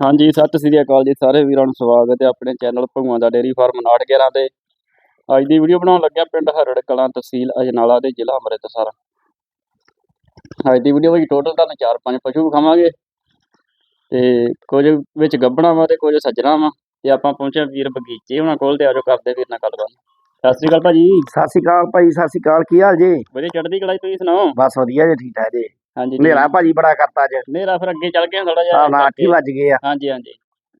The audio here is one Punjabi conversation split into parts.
ਹਾਂਜੀ ਸਤਿ ਸ੍ਰੀ ਅਕਾਲ ਜੀ ਸਾਰੇ ਵੀਰਾਂ ਨੂੰ ਸਵਾਗਤ ਹੈ ਆਪਣੇ ਚੈਨਲ ਭਗਵਾਨ ਦਾ ਡੇਰੀ ਫਾਰਮ 911 ਤੇ। ਅੱਜ ਦੀ ਵੀਡੀਓ ਬਣਾਉਣ ਲੱਗਿਆ ਪਿੰਡ ਹਰੜ ਕਲਾਂ ਤਹਿਸੀਲ ਅਜਨਾਲਾ ਦੇ ਜ਼ਿਲ੍ਹਾ ਅੰਮ੍ਰਿਤਸਰ। ਅੱਜ ਦੀ ਵੀਡੀਓ ਵਿੱਚ ਟੋਟਲ ਤੁਹਾਨੂੰ ਚਾਰ ਪੰਜ ਪਸ਼ੂ ਵਿਖਾਵਾਂਗੇ ਤੇ ਕੁਝ ਵਿੱਚ ਗੱਭਣਾ ਵਾ ਤੇ ਕੁਝ ਸੱਜਣਾ ਵਾ ਤੇ ਆਪਾਂ ਪਹੁੰਚੇ ਵੀਰ ਬਗੀਚੇ ਉਹਨਾਂ ਕੋਲ ਤੇ ਆਜੋ ਕਰਦੇ ਵੀਰ ਨਾਲ ਗੱਲਬਾਤ। ਸਤਿ ਸ੍ਰੀ ਅਕਾਲ ਭਾਜੀ। ਸਤਿ ਸ਼੍ਰੀ ਅਕਾਲ ਭਾਈ ਸਤਿ ਸ਼੍ਰੀ ਅਕਾਲ ਕੀ ਹਾਲ ਜੀ? ਵਧੀਆ ਚੜ੍ਹਦੀ ਕਲਾ ਤੁਸੀਂ ਸੁਣਾਓ? ਬਸ ਵਧੀਆ ਜੀ ਠੀਕ ਠਾਕ ਜੀ। ਹਾਂਜੀ ਹਨੇਰਾ ਭਾਜੀ ਬੜਾ ਕਰਤਾ ਅੱਜ। ਨੇਰਾ ਫਿਰ ਅੱਗੇ ਚੱਲ ਗਏ ਥੋੜਾ ਜਿਹਾ। ਨਾ 8 ਵੱਜ ਗਏ ਆ। ਹਾਂਜੀ ਹਾਂਜੀ।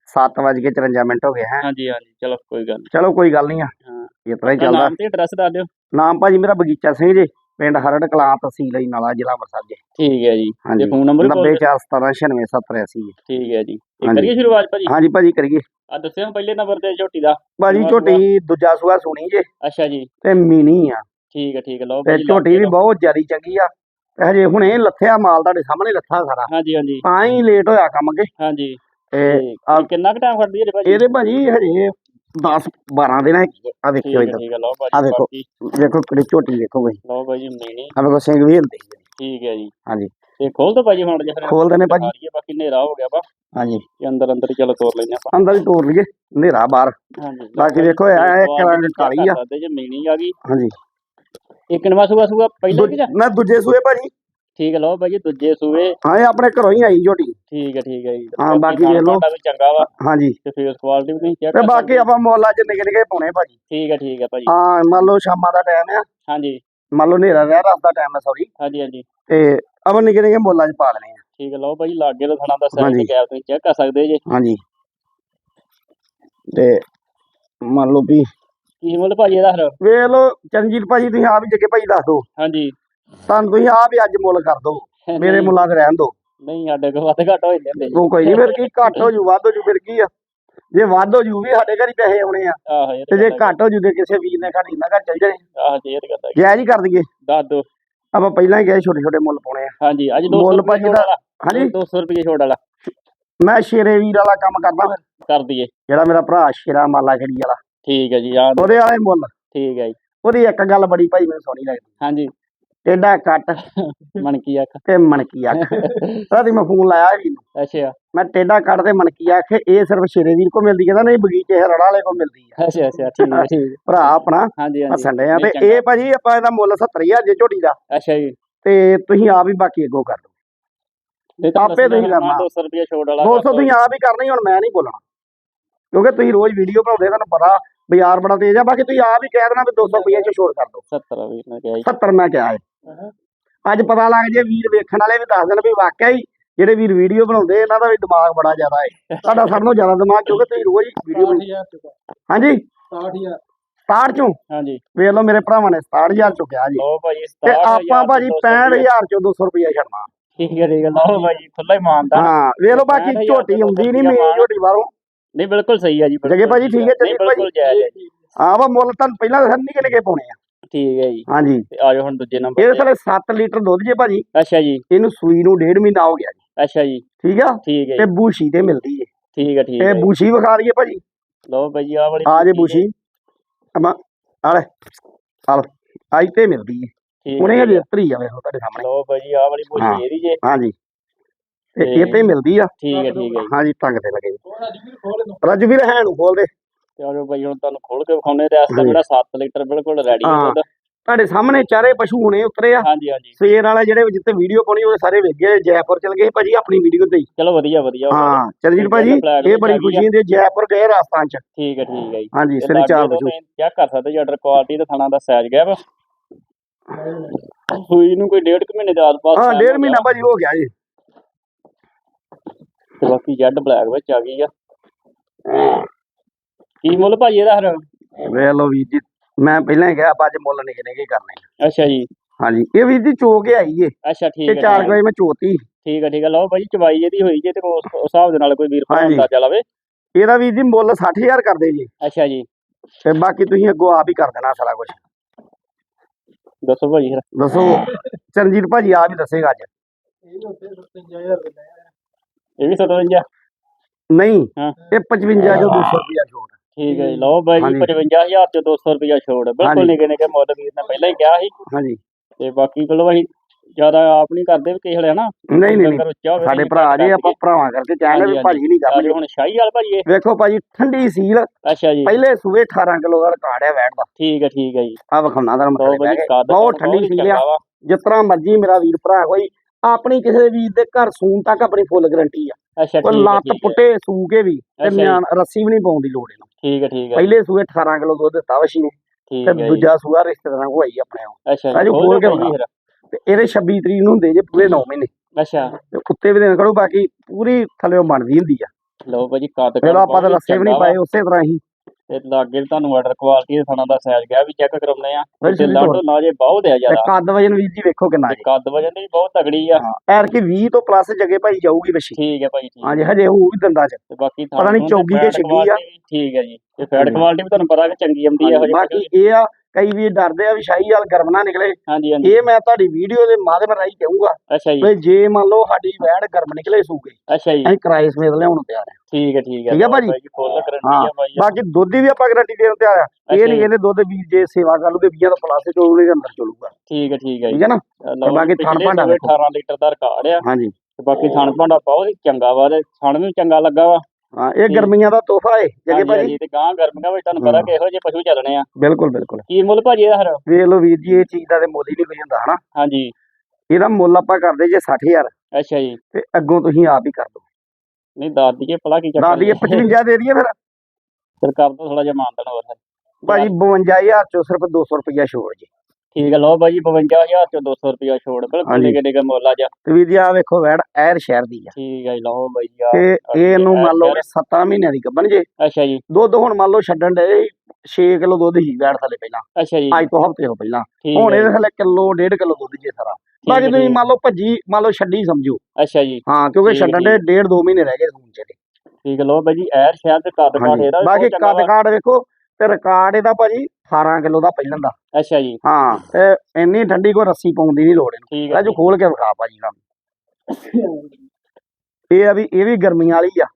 7 ਵੱਜ ਕੇ 54 ਮਿੰਟ ਹੋ ਗਏ ਹੈ। ਹਾਂਜੀ ਹਾਂਜੀ ਚਲੋ ਕੋਈ ਗੱਲ ਨੀ। ਚਲੋ ਕੋਈ ਗੱਲ ਨਹੀਂ ਆ। ਹਾਂ। ਇਸ ਤਰ੍ਹਾਂ ਹੀ ਚੱਲਦਾ। ਨਾਮ ਤੇ ਐਡਰੈਸ ਦੱਸ ਦਿਓ। ਨਾਮ ਭਾਜੀ ਮੇਰਾ ਬਗੀਚਾ ਸਿੰਘ ਜੀ ਪਿੰਡ ਹਰੜ ਕਲਾਂ ਤਹਿਸੀਲ ਨਾਲਾ ਜ਼ਿਲ੍ਹਾ ਅੰਮ੍ਰਿਤਸਰ ਜੀ। ਠੀਕ ਹੈ ਜੀ। ਤੇ ਹਾਂਜੀ। ਫੋਨ ਨੰਬਰ ਵੀ ਬੋਲ 9417969783 ਜੀ। ਠੀਕ ਹੈ ਜੀ। ਕਰੀਏ ਸ਼ੁਰੂਆਤ ਭਾਜੀ? ਹਾਂਜੀ ਭਾਜੀ ਕਰੀਏ। ਆ ਦੱਸਿਓ ਪਹਿਲੇ ਨੰਬਰ ਤੇ ਝੋਟੀ ਦਾ। ਭਾਜੀ ਝੋਟੀ ਦੂਜਾ ਸੂਆ ਸੁਣੀ ਜੇ। ਅੱਛਾ ਜੀ। ਤੇ ਮੀਨੀ ਆ। ਠੀਕ ਹੈ ਠੀਕ ਹੈ। ਲਓ ਭਾਜੀ ਝੋਟੀ ਵੀ ਬਹੁਤ ਜ਼ਿਆਦੀ ਚੰਗੀ ਆ। ਤੇ ਹਜੇ ਹੁਣੇ ਲੱਥਿਆ ਮਾਲ ਤੁਹਾਡੇ ਸਾਹਮਣੇ ਲੱਥਾ ਸਾਰਾ। ਹਾਂਜੀ ਹਾਂਜੀ। ਤਾਂ ਹੀ ਲੇਟ ਹੋਇਆ ਕੰਮ ਕੇ ਹਾਂਜੀ। ਤੇ ਆ- ਕਿੰਨਾ ਕੁ ਟਾਈਮ ਖੜਦੀ ਹੈ ਜੀ ਭਾਜੀ? ਇਹਦੇ ਭਾਜੀ ਹਜੇ 10 12 ਦਿਨ ਹੈਗੇ ਆ ਠੀਕ ਵੇਖਿਓ ਹੈ ਇੱਧਰ। ਠੀਕ ਹੈ ਲਓ ਆਹ ਭਾਜੀ ਦੇਖੋ। ਬਾਕੀ। ਦੇਖੋ ਕਿਹੜੀ ਝੋਟੀ ਦੇਖੋ ਭਾਈ ਲਓ ਭਾਜੀ ਮੀਨੀ ਆ ਵੇਖੋ ਸਿੰਘ ਵੀ ਹੀ ਆ। ਠੀਕ ਹੈ ਜੀ। ਹਾਂਜੀ। ਤੇ ਖੋਲ ਦੋ ਭਾਜੀ ਹੁਣ ਜੇ ਫਿਰ। ਖੋਲ ਦੇਣੇ ਭਾਜੀ। ਦਈਏ, ਬਾਕੀ ਹਨੇਰਾ ਹੋ ਗਿਆ ਵਾ। ਹਾਂਜੀ। ਤੇ ਅੰਦਰ ਅੰਦਰ ਹੀ ਚਲੋ ਤੋਰ ਲੈਂਦੇ ਆਪਾਂ। ਅੰਦਰ ਹੀ ਤੋੜ ਲਈਏ ਹਨੇਰਾ ਬਾਹਰ। ਹਾਂਜੀ। ਬਾਕੀ ਦੇਖੋ ਇਹ ਇੱਕ ਰੰਗ ਕਾਲੀ ਆ। ਜੇ ਮੀਨੀ ਆ ਗਈ। ਹਾਂਜੀ। ਇੱਕ ਨਵਾਂ ਸੂਆ ਸੂਆ ਪਹਿਲਾਂ ਕਿ ਜਾਂ ਦੂ- ਨਾ ਦੂਜੇ ਸੂਏ ਭਾਜੀ। ਠੀਕ ਹੈ ਲਓ ਭਾਜੀ ਦੂਜੇ ਸੂਏ। ਹਾਂ ਇਹ ਆਪਣੇ ਘਰੋਂ ਹੀ ਆਈ ਝੋਟੀ। ਠੀਕ ਹੈ ਠੀਕ ਹੈ ਜੀ। ਹਾਂ, ਬਾਕੀ ਵੇਖ ਲਓ। ਤੁਹਾਡਾ ਵੀ ਚੰਗਾ ਵਾ। ਹਾਂਜੀ। ਤੇ ਫੇਸ ਕੁਆਲਿਟੀ ਵੀ ਤੁਸੀਂ ਚੈੱਕ ਤੇ ਬਾਕੀ ਆਪਾਂ ਮੁੱਲ ਅੱਜ ਨਿੱਕੇ ਨਿੱਕੇ ਪਾਉਣੇ ਭਾਜੀ। ਠੀਕ ਹੈ ਠੀਕ ਹੈ ਭਾਜੀ। ਹਾਂ ਮੰਨ ਲਓ ਸ਼ਾਮਾਂ ਦਾ ਟਾਈਮ ਆ। ਹਾਂਜੀ। ਮੰਨ ਲਓ ਹਨੇਰਾ ਰਹਿ ਰਾਤ ਦਾ ਟਾਈਮ ਆ ਸੌਰੀ ਹਾਂਜੀ ਹਾਂਜੀ। ਤੇ ਆਪਾਂ ਨਿੱਕੇ ਨਿੱਕੇ ਮੁੱਲਾਂ 'ਚ ਪਾ ਲੈਣੇ ਆ। ਠੀਕ ਹੈ ਲਓ ਭਾਜੀ ਲਾਗੇ ਤੋਂ ਥਣਾ ਦਾ ਸਾਈਜ਼ ਹਾਂਜੀ। ਗੈਪ ਤੁਸੀਂ ਚੈੱਕ ਕਰ ਸਕਦੇ ਜੇ। ਹਾਂਜੀ। ਤੇ ਮੰਨ ਲਓ ਵੀ ਕੀ ਮੁੱਲ ਭਾਜੀ ਇਹਦਾ ਫਿਰ? ਵੇਖ ਲਓ ਚਰਨਜੀਤ ਭਾਜੀ ਤੁਸੀਂ ਆਪ ਹੀ ਜੱਗੇ ਭਾਜੀ ਦੱਸ ਦਿਓ। ਹਾਂਜੀ। ਤੁਹਾਨੂੰ ਤੁਸੀਂ ਆਪ ਹੀ ਅੱਜ ਮੁੱਲ ਕਰ ਦਿਓ। ਮੇਰੇ ਮੁੱਲਾਂ ਤੇ ਰਹਿਣ ਦਿਓ। ਨਹੀਂ ਸਾਡੇ ਕੋਲ ਵੱਧ ਘੱਟ ਹੋ ਜਾਂਦੇ ਉਹ ਕੋਈ ਨਹੀਂ ਫਿਰ ਕੀ ਘੱਟ ਹੋ ਜੂ ਵੱਧ ਹੋ ਜੂ ਫਿਰ ਕੀ ਆ? ਜੇ ਵੱਧ ਹੋ ਜੂ ਵੀ ਸਾਡੇ ਘਰ ਹੀ ਪੈਸੇ ਆਉਣੇ ਆ ਆਹੋ ਇਹ ਤੇ ਜੇ ਘੱਟ ਹੋ ਜੂ ਤੇ ਕਿਸੇ ਵੀਰ ਨੇ ਸਾਡੀ ਨਾ ਘਰ ਚੱਲ ਜਾਣੇ। ਆਹ ਜੀ ਇਹ ਤਾਂ ਗੱਲ ਹੈ ਜਾਇਜ਼ ਹੀ ਕਰ ਦਈਏ। ਦੱਸ ਦੋ ਆਪਾਂ ਪਹਿਲਾਂ ਹੀ ਗਏ ਛੋਟੇ ਛੋਟੇ ਮੁੱਲ ਪਾਉਣੇ ਆ। ਹਾਂਜੀ ਅੱਜ 200 ਮੁੱਲ ਰੁਪਏ ਭਾਜੀ ਛੋੜ ਦਾ- ਵਾਲਾ। ਹਾਂਜੀ। 200 ਰੁਪਏ ਛੋੜ ਵਾਲਾ। ਮੈਂ ਸ਼ੇਰੇ ਵੀਰ ਵਾਲਾ ਕੰਮ ਕਰਦਾ। ਫਿਰ ਕਰ ਦਈਏ। ਜਿਹੜਾ ਮੇਰਾ ਭਰਾ ਸ਼ੇਰਾ ਮਾਲਾ ਖੜੀ ਵਾਲਾ। ਠੀਕ ਹੈ ਜੀ ਆ ਉਹਦੇ ਵਾਲੇ ਮੁੱਲ। ਠੀਕ ਹੈ ਜੀ। ਉਹਦੀ ਇੱਕ ਗੱਲ ਬੜੀ ਭਾਈ ਮੈਨੂੰ ਸੋਹਣੀ ਲੱਗਦੀ। ਹਾਂਜੀ। ਟੇਡਾ ਕੱਟ। ਮਣਕੀ ਅੱਖ। ਤੇ ਮਣਕੀ ਅੱਖ। ਉਹਦੀ ਮੈਂ ਫੋਨ ਲਾਇਆ ਵੀ ਅੱਛਾ। ਮੈਂ ਟੇਡਾ ਕੱਟ ਤੇ ਮਣਕੀ ਅੱਖ ਇਹ ਸਿਰਫ ਸ਼ੇਰੇ ਵੀਰ ਕੋ ਮਿਲਦੀ ਕਹਿੰਦਾ ਨਹੀਂ ਬਗੀਚੇ ਹਰੜਾ ਵਾਲੇ ਕੋ ਮਿਲਦੀ ਆ। ਅੱਛਾ ਅੱਛਾ ਠੀਕ ਹੈ ਠੀਕ। ਭਰਾ ਆਪਣਾ ਹਾਂਜੀ ਹਾਂਜੀ। ਹੱਸਣ ਡਿਆ ਤੇ। ਇਹ ਭਾਜੀ ਆਪਾਂ ਇਹਦਾ ਮੁੱਲ 70000 ਜੇ ਝੋਟੀ ਦਾ। ਅੱਛਾ ਜੀ। ਤੇ ਤੁਸੀਂ ਆਪ ਹੀ ਬਾਕੀ ਅੱਗੋਂ ਕਰ ਤਾਂ ਆਪੇ ਤੁਸੀਂ ਕਰਨਾ। 200 ਰੁਪਏ ਛੋੜ ਵਾਲਾ 200 ਤੁਸੀਂ ਆਪ ਹੀ ਕਰਨਾ ਹੀ ਹੁਣ ਮੈਂ ਨਹੀਂ ਬੋਲਣਾ। ਕਿਉਂਕਿ ਤੁਸੀਂ ਰੋਜ਼ ਵੀਡੀਓ ਬਣਾਉਂਦੇ ਤੁਹਾਨੂੰ ਪਤਾ ਬਾਜ਼ਾਰ ਬੜਾ ਤੇਜ਼ ਆ ਬਾਕੀ ਤੁਸੀਂ ਆਪ ਹੀ ਕਹਿ ਦੇਣਾ ਵੀ 200 ਰੁਪਏ ਚ ਛੋੜ ਕਰ ਦਿਓ। 70 ਵੀ ਮੈਂ ਕਿਹਾ ਜੀ। 70 ਮੈਂ ਕਿਹਾ ਹੈ ਅੱਜ ਪਤਾ ਲੱਗ ਜੇ ਵੀਰ ਵੇਖਣ ਵਾਲੇ ਵੀ ਦੱਸ ਦੇਣ ਵੀ ਵਾਕਿਆ ਹੀ ਜਿਹੜੇ ਵੀਰ ਵੀਡੀਓ ਬਣਾਉਂਦੇ ਇਹਨਾਂ ਦਾ ਵੀ ਦਿਮਾਗ ਬੜਾ ਜ਼ਿਆਦਾ ਹੈ ਤੁਹਾਡਾ ਸਭ ਤੋਂ ਜ਼ਿਆਦਾ ਦਿਮਾਗ ਕਿਉਂਕਿ ਤੁਸੀਂ ਰੋਜ਼ ਵੀਡੀਓ ਹਾਂਜੀ? 60000 67 ਚੋਂ? ਹਾਂਜੀ। ਵੇਖ ਲਓ ਮੇਰੇ ਭਰਾਵਾਂ ਨੇ 67000 ਚੁੱਕਿਆ ਜੀ। ਲਓ ਭਾਜੀ ਤੇ 67000 ਆਪਾਂ ਭਾਜੀ 65000 ਚੋਂ 200 ਰੁਪਏ ਛੱਡਣਾ। ਠੀਕ ਹੈ ਠੀਕ ਹੈ। ਲਓ ਭਾਜੀ ਖੁੱਲਾ ਹੀ ਮਾਨਦਾ ਹਾਂ ਵੇਖ ਲਓ ਬਾਕੀ 65,000 ਝੋਟੀ ਹੁੰਦੀ ਨਹੀਂ ਮੇਰੀ ਝੋਟੀ ਬਾਹਰੋਂ। ਨਹੀਂ ਬਿਲਕੁਲ ਸਹੀ ਹੈ ਜੀ ਬਿਲਕੁਲ ਜੱਗੇ ਭਾਜੀ ਠੀਕ ਹੈ, ਨਹੀਂ, ਜੱਗੇ ਬਿਲਕੁਲ ਜਾਇਜ਼ ਹੈ ਜੀ। ਹਾਂ ਵਾ ਮੁੱਲ ਤੁਹਾਨੂੰ ਪਹਿਲਾਂ ਦੱਸਣ ਨਹੀਂ ਕਿਨੇ ਕੇ ਪਾਉਣੇ ਆ। ਠੀਕ ਹੈ ਜੀ। ਹਾਂਜੀ। ਤੇ ਆ ਜਾਓ ਹੁਣ ਦੂਜੇ ਨੰਬਰ ਇਹਦੇ ਥਲੇ 7 ਲੀਟਰ ਦੁੱਧ ਜੇ ਭਾਜੀ। ਅੱਛਾ ਜੀ। ਇਹਨੂੰ ਸੂਈ ਨੂੰ ਡੇਢ ਮਹੀਨਾ ਹੋ ਗਿਆ ਜੀ। ਅੱਛਾ ਜੀ। ਠੀਕ ਆ? ਠੀਕ ਹੈ ਤੇ ਜੀ। ਬੂਸ਼ੀ ਤੇ ਮਿਲਦੀ ਏ। ਠੀਕ ਹੈ ਠੀਕ ਹੈ ਇਹ ਬੂਸ਼ੀ ਵਿਖਾ ਦਈਏ ਭਾਜੀ। ਲਓ ਭਾਜੀ ਆ ਵਾਲੀ ਆ ਜੇ ਹੈ, ਬੂਸ਼ੀ। ਅਮਾ ਆਲੇ ਆਲ ਆਈ ਤੇ ਮਿਲਦੀ ਏ। ਠੀਕ ਉਹਨੇ ਹੈ ਹਜੇ ਆ ਵੇਖੋ ਤੁਹਾਡੇ ਸਾਹਮਣੇ। ਲਓ ਭਾਜੀ ਆ ਵਾਲੀ ਹਾਂ। ਬੁਝੀ ਇਹਦੀ ਜੇ। ਹਾਂਜੀ। ਤੇ ਤੇ- ਇਹ ਤੇ ਮਿਲਦੀ ਆ। ਠੀਕ ਹੈ ਠੀਕ ਹੈ। ਜੀ ਹਾਂਜੀ ਟੰਗ ਤੇ ਲੱਗੇ। ਰਜਵੀਰ ਹੈ ਨੂੰ ਖੋਲ ਦੇ। ਜਾਓ ਭਾਜੀ ਹੁਣ ਤੁਹਾਨੂੰ ਖੋਲ ਕੇ ਵਿਖਾਉਣੇ ਤੇ ਇਸ ਦਾ। ਜਿਹੜਾ 7 ਲੀਟਰ ਬਿਲਕੁਲ ਰੈਡੀ ਹੈ। ਦੁੱਧ। ਤੁਹਾਡੇ ਸਾਹਮਣੇ ਚਾਰੇ ਪਸ਼ੂ ਹੁਣੇ ਉਤਰੇ ਆ। ਹਾਂਜੀ ਹਾਂਜੀ। ਸਵੇਰ ਵਾਲੇ ਜਿਹੜੇ ਜਿੱਥੇ ਵੀਡੀਓ ਪਾਉਣੀ ਉਹ ਸਾਰੇ ਵੇਖ ਗਏ ਜੈਪੁਰ ਚਲ ਗਏ ਭਾਜੀ ਆਪਣੀ ਵੀਡੀਓ ਤੇ। ਚਲੋ ਵਧੀਆ ਵਧੀਆ। ਹੋ ਚਰਜੀਤ ਭਾਜੀ ਇਹ ਬੜੀ ਖੁਸ਼ੀ ਦੇ ਜੈਪੁਰ ਗਏ ਰਾਜਸਥਾਨ ਚ। ਠੀਕ ਹੈ ਠੀਕ ਹੈ ਜੀ। ਹਾਂਜੀ ਸਿਰੇ ਚਾਰ ਪਸ਼ੂ ਚੈੱਕ ਕਰ ਸਕਦੇ ਜੀ ਆਰਡਰ ਕੁਆਲਿਟੀ ਤੇ ਥਣਾ ਦਾ ਸਾਈਜ਼ ਗਿਆ ਵਾ ਸੂਈ ਨੂੰ ਕੋਈ ਡੇਢ ਕੁ ਮਹੀਨੇ ਦੇ ਆਸ-ਪਾਸ ਹਾਂ time ਡੇਢ ਹੋ ਮਹੀਨਾ ਗਿਆ। ਭਾਜੀ ਹੋ ਗਿਆ ਜੀ। ਤੇ ਬਾਕੀ ਜੈਡ ਬਲੈਕ ਵਿੱਚ ਆ ਗਈ ਆ। ਕੀ ਮੁੱਲ ਭਾਜੀ ਇਹਦਾ ਹਰ ਵੇਖ ਲਓ ਵੀਰ ਜੀ ਮੈਂ ਪਹਿਲਾਂ ਹੀ ਕਿਹਾ ਆਪਾਂ ਅੱਜ ਮੁੱਲ ਨਿਕੇ ਨਿਕੇ ਕਰਨੇ ਅੱਛਾ ਜੀ। ਹਾਂਜੀ ਇਹ ਵੀਰ ਜੀ ਚੋ ਕੇ ਆਈ ਏ। ਅੱਛਾ ਤੇ ਠੀਕ ਹੈ 4 ਠੀਕ ਹੈ। ਵਜੇ ਮੈਂ ਚੋਤੀ। ਠੀਕ ਹੈ ਠੀਕ ਹੈ। ਲਓ ਭਾਜੀ ਚਵਾਈ ਇਹਦੀ ਹੋਈ ਜੇ ਤੇ ਉਸ ਉਸ ਹਿਸਾਬ ਦੇ ਨਾਲ ਕੋਈ ਵੀਰ ਭਰਾ ਹਾਂਜੀ। ਅੰਦਾਜ਼ਾ ਲਾਵੇ। ਇਹਦਾ ਵੀਰ ਜੀ ਮੁੱਲ 60000 ਕਰਦੇ ਜੀ। ਅੱਛਾ ਜੀ। ਤੇ ਬਾਕੀ ਤੁਸੀਂ ਅੱਗੋਂ ਆਪ ਹੀ ਕਰ ਦੇਣਾ ਸਾਰਾ ਕੁਝ ਦੱਸੋ ਭਾਜੀ ਫਿਰ। ਦੱਸੋ। ਚਰਨਜੀਤ ਭਾਜੀ ਆਪ ਹੀ ਦੱਸੇਗਾ ਅੱਜ। ਇਹ ਵੀ 57 ਨਹੀਂ ਹਾਂ। ਇਹ 55 ਚੋਂ 200 ਰੁਪਿਆ ਛੋੜ ਠੀਕ ਹੈ ਜੀ ਲਓ ਭਾਜੀ ਹਾਂਜੀ। 55000 ਚ 200 ਰੁਪਇਆ ਛੋੜ ਬਿਲਕੁਲ ਹਾਂਜੀ। ਨਿਕੇ ਨਿਕੇ ਮੁੱਲ ਵੀਰ ਨੇ ਪਹਿਲਾਂ ਹੀ ਕਿਹਾ ਸੀ। ਹਾਂਜੀ। ਤੇ ਬਾਕੀ ਚਲੋ ਅਸੀਂ ਜ਼ਿਆਦਾ ਆਪ ਨਹੀਂ ਕਰਦੇ ਵੀ ਕਿਸੇ ਵੇਲੇ ਹਨਾ? ਨਹੀਂ ਨਹੀਂ ਸਾਡੇ ਤਾਂ ਭਰਾ ਜੇ ਆਪਾਂ ਭਰਾਵਾਂ ਕਰਕੇ ਹਾਂਜੀ, ਵੀ ਭਾਜੀ ਨਹੀਂ ਕਰਦੇ ਹੁਣ ਸ਼ਾਹੀ ਵਾਲ ਭਾਜੀ ਇਹ। ਵੇਖੋ ਭਾਜੀ ਠੰਡੀ ਸੀਲ। ਅੱਛਾ ਜੀ। ਪਹਿਲੇ ਸੂਏ 18 ਕਿਲੋ ਦਾ ਰਿਕਾਰਡ ਹੈ ਵੈਟ ਦਾ। ਠੀਕ ਹੈ ਠੀਕ ਹੈ ਜੀ। ਆ ਵਿਖਾਉਣਾ ਲਓ ਮਤਲਬ ਭਾਜੀ ਹੈ ਕੱਦ ਬਹੁਤ ਠੰਡੀ ਸੀਲ ਆ। ਚੰਗਾ ਵਾ। ਜਿਸ ਤਰ੍ਹਾਂ ਮਰਜ਼ੀ ਮੇਰਾ ਵੀਰ ਭਰਾ ਕੋਈ ਆਪਣੀ ਕਿਸੇ ਵੀਰ ਦੇ ਘਰ ਸੂਣ ਤੱਕ ਆਪਣੀ ਫੁੱਲ ਗਾਰੰਟੀ ਆ। ਅੱਛਾ ਠੀਕ ਲੱਤ ਪੁੱਟੇ ਸੂ ਕੇ ਵੀ ਤੇ। ਨਿਆਣ ਰੱਸੀ ਵੀ ਨਹੀਂ ਪਾਉਣ ਦੀ ਲੋੜ ਇਹਨੂੰ। ਠੀਕ ਹੈ ਠੀਕ ਹੈ। ਪਹਿਲੇ ਸੂਏ 18 ਕਿਲੋ ਦੁੱਧ ਦਿੱਤਾ ਵਸ਼ੀ ਨੇ ਤੇ ਦੂਜਾ ਸੂਆ ਰਿਸ਼ਤੇਦਾਰਾਂ ਕੋਲ ਆਈ ਆਪਣੇ ਆਪ। ਅੱਛਾ ਰਾਜੂ ਜੀ ਖੋਲ ਕੇ ਫਿਰ। ਤੇ ਇਹਦੇ 26 ਤਰੀਕ ਨੂੰ ਹੁੰਦੇ ਜੇ ਪੂਰੇ 9 ਮਹੀਨੇ। ਅੱਛਾ। ਤੇ ਕੁੱਤੇ ਵੀ ਦੇਣ ਕਰੋ ਬਾਕੀ ਪੂਰੀ ਥੱਲੇ ਬਣਦੀ ਹੁੰਦੀ ਆ। ਲਓ ਭਾਜੀ ਕਾਠ ਜਦੋਂ ਆਪਾਂ ਤਾਂ ਰੱਸੇ ਵੀ ਨਹੀਂ ਵਾ। ਪਾਏ ਉਸੇ ਤਰ੍ਹਾਂ ਹੀ। ਤੇ ਲਾਗੇ ਤੁਹਾਨੂੰ ਆਰਡਰ ਕੁਆਲਿਟੀ ਦੇ ਥਾਣਾ ਦਾ ਸਾਈਜ਼ ਗਿਆ ਵੀ ਚੈੱਕ ਕਰਾਉਂਦੇ ਆ। ਤੇ ਲੱਟ। ਨਾ ਜੇ ਬਹੁਤ ਹੈ ਜ਼ਿਆਦਾ। ਕੱਦ ਵਜਨ ਵੀਰ ਜੀ ਵੇਖੋ ਕਿੰਨਾ ਜੀ ਕੱਦ ਵਜਨ ਦੀ ਵੀ ਬਹੁਤ ਤਗੜੀ ਆ। ਐਰ ਕਿ 20 ਤੋਂ ਪਲੱਸ ਜਗੇ ਭਾਈ ਜਾਊਗੀ ਵਸ਼ੀ ਠੀਕ ਹੈ ਭਾਜੀ ਠੀਕ ਹਾਂਜੀ ਹਜੇ ਉਹ ਵੀ ਦੰਦਾਂ ਚ। ਤੇ ਬਾਕੀ ਪਤਾ ਨੀ ਥਾਣ ਚੌਗੀ ਕੇ ਛਿੱਗੀ ਆ। ਠੀਕ ਹੈ ਜੀ। ਤੇ ਫੈਟ। ਕੁਆਲਿਟੀ ਵੀ ਤੁਹਾਨੂੰ ਪਤਾ ਕਿ ਚੰਗੀ ਆਉਂਦੀ ਹੈ ਜਿਹੇ ਬਾਕੀ ਇਹ ਆ ਕਈ ਵੀ ਡਰਦੇ ਆ ਵੀ ਸ਼ਾਹੀ ਵਾਲ ਗਰਮ ਨਾ ਨਿਕਲੇ। ਹਾਂਜੀ ਹਾਂਜੀ। ਇਹ ਮੈਂ ਤੁਹਾਡੀ ਵੀਡੀਓ ਦੇ ਮਾਧਿਅਮ ਰਾਹੀਂ ਕਹੂੰਗਾ ਅੱਛਾ ਜੀ। ਜੇ ਮੰਨ ਲਓ ਸਾਡੀ ਵੈੜ ਗਰਮ ਨਿਕਲੇ ਸੂਗੇ ਅੱਛਾ ਜੀ। ਅਸੀਂ ਕਿਰਾਏ ਸਮੇਤ ਲਿਆਉਣ ਤਿਆਰ ਆ। ਠੀਕ ਹੈ ਠੀਕ ਹੈ। ਠੀਕ ਹੈ ਭਾਜੀ? ਫੁੱਲ ਗਰੰਟੀ ਹਾਂ। ਭਾਈ ਬਾਕੀ ਦੁੱਧ ਦੀ ਵੀ ਆਪਾਂ ਗਾਰੰਟੀ ਦੇਣ ਤਿਆਰ ਆ। ਇਹ ਨਹੀਂ ਜੀ। ਕਹਿੰਦੇ ਦੁੱਧ ਵੀਰ ਜੇ ਸੇਵਾ ਕਰ ਲੂ ਤੇ 20 ਦਾ ਪਲੱਸ ਚ ਉਹਦੇ ਅੰਦਰ ਚਲੂਗਾ। ਠੀਕ ਹੈ ਠੀਕ ਹੈ ਠੀਕ ਜੀ ਹੈ ਨਾ? ਬਾਕੀ ਜੀ, ਥਣ ਭਾਂਡਾ ਸੂਏ ਵੇਖੋ। 18 ਲੀਟਰ ਦਾ ਰਿਕਾਰਡ ਆ। ਹਾਂਜੀ। ਤੇ ਬਾਕੀ ਥਣ ਭਾਂਡਾ ਬਹੁਤ ਚੰਗਾ ਵਾ ਤੇ ਥਣ ਵੀ ਚੰਗਾ ਲੱਗਾ ਵਾ। ਹਾਂ ਇਹ। ਗਰਮੀਆਂ ਦਾ ਤੋਹਫਾ ਹੈ ਜਗੇ ਭਾਜੀ? ਹਾਂਜੀ ਤੇ ਗਾਂ ਗਰਮੀਆਂ ਵਿੱਚ ਤੁਹਾਨੂੰ ਪਤਾ। ਕਿ ਇਹੋ ਜਿਹੇ ਪਸ਼ੂ ਚੱਲਣੇ ਆ। ਬਿਲਕੁਲ ਬਿਲਕੁਲ। ਕੀ ਮੁੱਲ ਭਾਜੀ ਇਹਦਾ ਹਰ ਵੇਖ ਲਓ ਵੀਰ ਜੀ ਇਹ ਚੀਜ਼ ਦਾ ਤੇ ਮੁੱਲ ਹੀ ਨਹੀਂ ਕੋਈ ਹੁੰਦਾ ਹਨਾ? ਹਾਂਜੀ। ਇਹਦਾ ਮੁੱਲ ਆਪਾਂ ਕਰਦੇ ਜੇ 60000 ਅੱਛਾ ਜੀ। ਤੇ ਅੱਗੋਂ ਤੁਸੀਂ ਆਪ ਹੀ ਕਰ ਦਿਓ। ਨਹੀਂ ਦੱਸ ਦਈਏ ਭਲਾ ਕੀ ਚੱਕਰ ਦੱਸ ਦਈਏ 55 ਦੇ ਦਈਏ ਫਿਰ। ਫਿਰ ਕਰ ਦੋ ਥੋੜਾ ਜਿਹਾ ਮਾਨਦਨ ਹੋਰ ਫਿਰ। ਭਾਜੀ 52000 ਚੋਂ ਸਿਰਫ 200 ਰੁਪਇਆ ਛੋੜ ਜੀ। ਠੀਕ ਹੈ ਲਓ ਭਾਜੀ 52000 ਚੋਂ 200 ਰੁਪਿਆ ਛੋੜ। ਬਿਲਕੁਲ ਹਾਂਜੀ। ਨਿੱਕੇ ਨਿੱਕੇ ਮੁੱਲ ਜਾ। ਤੇ ਵੀਰ ਜੀ ਆ ਵੇਖੋ ਵੈੜ ਐਰ ਸ਼ਹਿਰ ਦੀ ਆ। ਠੀਕ ਹੈ ਜੀ, ਲਓ ਭਾਈ ਆ ਤੇ ਇਹ ਇਹਨੂੰ ਮੰਨ ਲਓ ਕਿ 7 ਮਹੀਨਿਆਂ ਦੀ ਗੱਭਣ ਜੇ। ਅੱਛਾ ਜੀ। ਦੁੱਧ ਹੁਣ ਮੰਨ ਲਓ ਛੱਡਣ ਦੇ 6 ਕਿਲੋ ਦੁੱਧ ਹੀ ਵੈੜ ਥੱਲੇ ਪਹਿਲਾਂ। ਅੱਛਾ ਜੀ। ਅੱਜ ਤੋਂ ਹਫ਼ਤੇ ਤੋਂ ਪਹਿਲਾਂ। ਹੁਣ ਹੈ ਇਹਦੇ ਥੱਲੇ ਕਿਲੋ ਡੇਢ ਕਿਲੋ ਦੁੱਧ ਜੇ ਸਾਰਾ। ਬਾਕੀ ਹੈ, ਤੁਸੀਂ ਮੰਨ ਲਓ ਭੱਜੀ ਮੰਨ ਲਓ ਛੱਡੀ ਸਮਝੋ। ਅੱਛਾ ਜੀ। ਹਾਂ ਕਿਉਂਕਿ ਹੈ, ਛੱਡਣ ਦੇ ਡੇਢ ਦੋ ਮਹੀਨੇ ਰਹਿ ਗਏ ਹੁਣ ਜਿਹੜੇ ਠੀਕ ਹੈ ਲਓ ਭਾਜੀ ਐਰ ਸ਼ਹਿਰ ਤੇ ਕੱਦ ਇਹਦਾ ਬਾਕੀ ਕੱਦ। ਕਾਠ ਵੇਖੋ ਤੇ ਰਿਕਾਰਡ ਇਹਦਾ ਭਾਜੀ 18 ਕਿਲੋ ਦਾ ਪਹਿਲਾਂ ਦਾ। ਅੱਛਾ ਜੀ। ਹਾਂ ਤੇ ਇੰਨੀ ਠੰਡੀ ਕੋਈ ਰੱਸੀ ਪਾਉਣ ਦੀ ਨਹੀਂ ਲੋੜ ਇਹਨੂੰ। ਹੈ ਰਾਜੂ ਖੋਲ ਕੇ ਵਿਖਾ ਭਾਜੀ ਇਹ ਆ ਵੀ ਇਹ ਵੀ ਗਰਮੀਆਂ ਵਾਲੀ ਆ।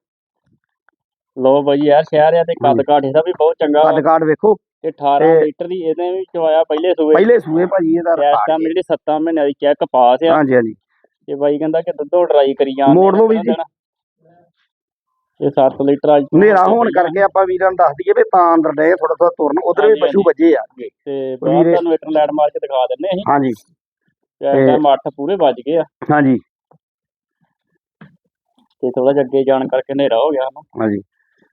ਲਓ ਭਾਜੀ ਐਰ ਸ਼ਹਿਰ ਆ ਤੇ ਕੱਦ ਕਾਠ ਇਹਦਾ ਵੀ ਬਹੁਤ ਚੰਗਾ ਵਾ। ਕੱਦ ਕਾਠ ਵੇਖੋ ਤੇ 18 ਤੇ- ਲੀਟਰ ਦੀ ਇਹਨੇ ਵੀ ਚਵਾਇਆ ਪਹਿਲੇ ਸੂਏ ਪਹਿਲੇ ਸੂਏ ਭਾਜੀ ਇਹਦਾ ਇਸ ਰਿਕਾਰਡ ਟਾਈਮ ਜਿਹੜੀ 7 ਮਹੀਨਿਆਂ ਦੀ ਚੈੱਕ ਪਾਸ ਆ। ਹਾਂਜੀ ਹਾਂਜੀ। ਤੇ ਬਾਈ ਕਹਿੰਦਾ ਕਿ ਦੁੱਧੋਂ ਡਰਾਈ ਕਰੀ ਜਾਂਦੇ ਮੋੜ ਲਓ ਵੀ ਜੀ। ਇਹ 7 ਲੀਟਰ ਅੱਜ ਤੋਂ ਹਨੇਰਾ ਹੋਣ ਕਰਕੇ ਆਪਾਂ ਵੀਰਾਂ ਨੂੰ ਦੱਸ ਦਈਏ ਵੀ ਤਾਂ ਅੰਦਰ ਡੇ ਥੋੜਾ ਥੋੜਾ ਤੁਰਨ। ਉਧਰ ਵੀ ਹਾਂਜੀ, ਪਸ਼ੂ ਵੱਜੇ ਆ। ਅੱਗੇ ਤੇ ਬਾਹਰ ਵੀਰੇ- ਤੁਹਾਨੂੰ ਇੱਕ ਲੈਂਡ ਮਾਰ ਕੇ ਦਿਖਾ ਦਿੰਨੇ ਅਸੀਂ। ਹਾਂਜੀ। ਤੇ ਇਸ ਟਾਈਮ 8 ਪੂਰੇ ਵੱਜ ਗਏ ਆ। ਹਾਂਜੀ। ਤੇ ਥੋੜਾ ਜਿਹਾ ਅੱਗੇ ਜਾਣ ਕਰਕੇ ਹਨੇਰਾ ਹੋ ਗਿਆ। ਹਾਂਜੀ।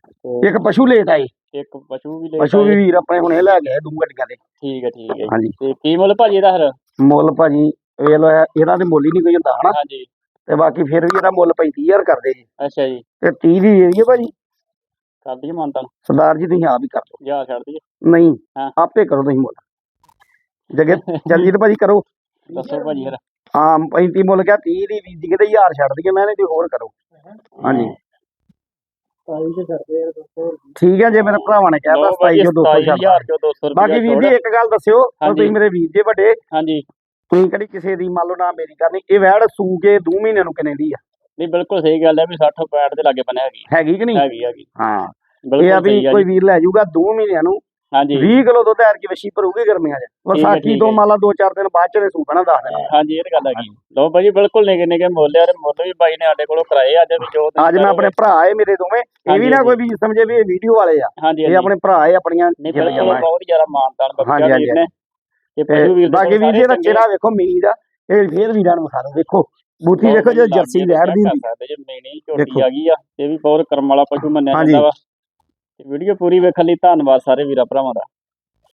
ਤੇ ਇੱਕ ਪਸ਼ੂ ਲੇਟ ਆਏ। ਇੱਕ ਪਸ਼ੂ ਵੀ ਲੈ ਪਸ਼ੂ ਵੀ ਵੀਰ ਆਪਣੇ ਹੁਣੇ ਲੈ ਗਏ ਦੋ ਗੱਡੀਆਂ ਤੇ। ਠੀਕ ਹੈ ਠੀਕ ਹੈ। ਹਾਂਜੀ। ਤੇ ਕੀ ਮੁੱਲ ਭਾਜੀ ਇਹਦਾ ਹਰ ਮੁੱਲ ਭਾਜੀ ਵੇਖ ਲਓ ਇਹ- ਇਹਦਾ ਤੇ ਮੁੱਲ ਹੀ ਨਹੀਂ ਕੋਈ ਹੁੰਦਾ ਹਨਾ? ਹਾਂਜੀ। ਤੇ ਬਾਕੀ ਫਿਰ ਵੀ ਇਹਦਾ ਮੁੱਲ 35000 ਕਰਦੇ ਜੀ। ਅੱਛਾ ਜੀ। ਤੇ 30 ਦੀ ਦੇ ਦਈਏ ਭਾਜੀ। ਕਰ ਦਈਏ ਸਰਦਾਰ ਜੀ ਤੁਸੀਂ ਆਪ ਹੀ ਕਰ ਦਿਓ ਜਾ ਛੱਡ ਦਈਏ? ਨਹੀਂ ਹਾਂ। ਆਪੇ ਕਰੋ ਤੁਸੀਂ ਮੁੱਲ। ਜਗੇ ਜਲਦੀ ਤੇ ਭਾਜੀ ਕਰੋ। ਦੱਸੋ ਭਾਜੀ ਫਿਰ। ਹਾਂ 35 ਮੁੱਲ ਕਿਹਾ 30 ਦੀ ਵੀਰ ਜੀ ਕਹਿੰਦੇ 1000 ਛੱਡ ਦਈਏ ਮੈਂ ਨਹੀਂ ਤੇ ਹੋਰ ਕਰੋ। ਹਾਂਜੀ। ਠੀਕ ਹੈ ਜੇ ਮੇਰੇ ਭਰਾਵਾਂ ਨੇ ਕਹਿਤਾ ਲਓ 27 ਭਾਜੀ ਜੋ 200 ਛੱਡ 27000 ਚੋਂ 200 ਰੁਪਏ ਬਾਕੀ ਵੀਰ ਜੀ ਇੱਕ ਗੱਲ ਦੱਸਿਓ। ਤੁਸੀਂ ਮੇਰੇ ਵੀਰ ਜੀ ਵੱਡੇ ਹਾਂਜੀ। ਤੁਸੀਂ ਕਿਹੜੀ ਕਿਸੇ ਦੀ ਮੰਨ ਲਓ ਨਾ ਮੇਰੀ ਕਰਨੀ ਇਹ ਵੈੜ ਸੂ ਕੇ 2 ਮਹੀਨਿਆਂ ਨੂੰ ਕਿੰਨੇ ਦੀ ਆ? ਨਹੀਂ ਬਿਲਕੁਲ ਸਹੀ ਗੱਲ ਹੈ ਵੀ 60 65 ਦੇ ਲਾਗੇ ਬਣੇ ਹੈਗੀ। ਹੈਗੀ ਕਿ ਨਹੀਂ? ਹੈਗੀ ਹੈਗੀ। ਹਾਂ। ਇਹ ਆ ਵੀ ਕੋਈ ਵੀਰ ਲੈ ਜਾਊਗਾ 2 ਮਹੀਨਿਆਂ ਨੂੰ ਹਾਂਜੀ। 20 ਕਿਲੋ ਦੁੱਧ ਐਰ ਕੀ ਵਸ਼ੀ ਭਰੂਗੀ ਗਰਮੀਆਂ 'ਚ। ਵਿਸਾਖੀ ਤੋਂ ਹੈ। ਮੰਨ ਲਾ 2-4 ਦਿਨ ਬਾਅਦ ਚ ਨੇ ਸੂਕਣਾ ਦੱਸ ਦੇਣਾ। ਹਾਂਜੀ ਇਹ ਗੱਲ ਹੈਗੀ। ਲਓ ਭਾਜੀ ਬਿਲਕੁਲ ਨਿੱਕੇ ਨਿੱਕੇ ਮੁੱਲ ਯਾਰ ਮੁੱਲ ਵੀ ਬਾਈ ਨੇ ਸਾਡੇ ਕੋਲੋਂ ਕਰਾਏ ਅੱਜ ਵੀ ਜੋ ਅੱਜ ਮੈਂ ਆਪਣੇ ਭਰਾ ਏ ਮੇਰੇ ਦੋਵੇਂ। ਇਹ ਵੀ ਨਾ ਕੋਈ ਵੀ ਸਮਝੇ ਵੀ ਇਹ ਵੀਡੀਓ ਵਾਲੇ ਆ। ਇਹ ਆਪਣੇ ਭਰਾ ਏ ਆਪਣੀਆਂ ਨਹੀਂ ਬਿਲਕੁਲ। ਬਹੁਤ ਜ਼ਿਆਦਾ ਮਾਨਤਾਨ ਬੱਚਾ ਵੀਰ ਨੇ। ਤੇ ਪਸ਼ੂ ਵੀਰ ਬਾਕੀ ਵੀਰ ਜੀ ਦਾ ਸਾਰੇ ਚਿਹਰਾ ਵੇਖੋ ਮੀਰ ਦਾ ਇਹ ਫੇਰ ਵੀਰਾਂ ਨੂੰ ਦਿਓ। ਵੇਖੋ ਬੂਥੀ ਵੇਖੋ ਜੇ ਜਰਸੀ ਵੈੜ ਦੀ ਹੁੰਦੀ। ਜੇ ਮੇਣੀ ਝੋਟੀ ਦੇਖੋ। ਆ ਗਈ ਆ ਇਹ ਵੀ ਬਹੁਤ ਕਰਮ ਵਾਲਾ ਪਸ਼ੂ ਮੰਨਿਆ। ਜਾਂਦਾ ਵਾ। ਵੀਡੀਓ ਪੂਰੀ ਵੇਖਣ ਲਈ ਧੰਨਵਾਦ ਸਾਰੇ ਵੀਰਾਂ ਭਰਾਵਾਂ ਦਾ।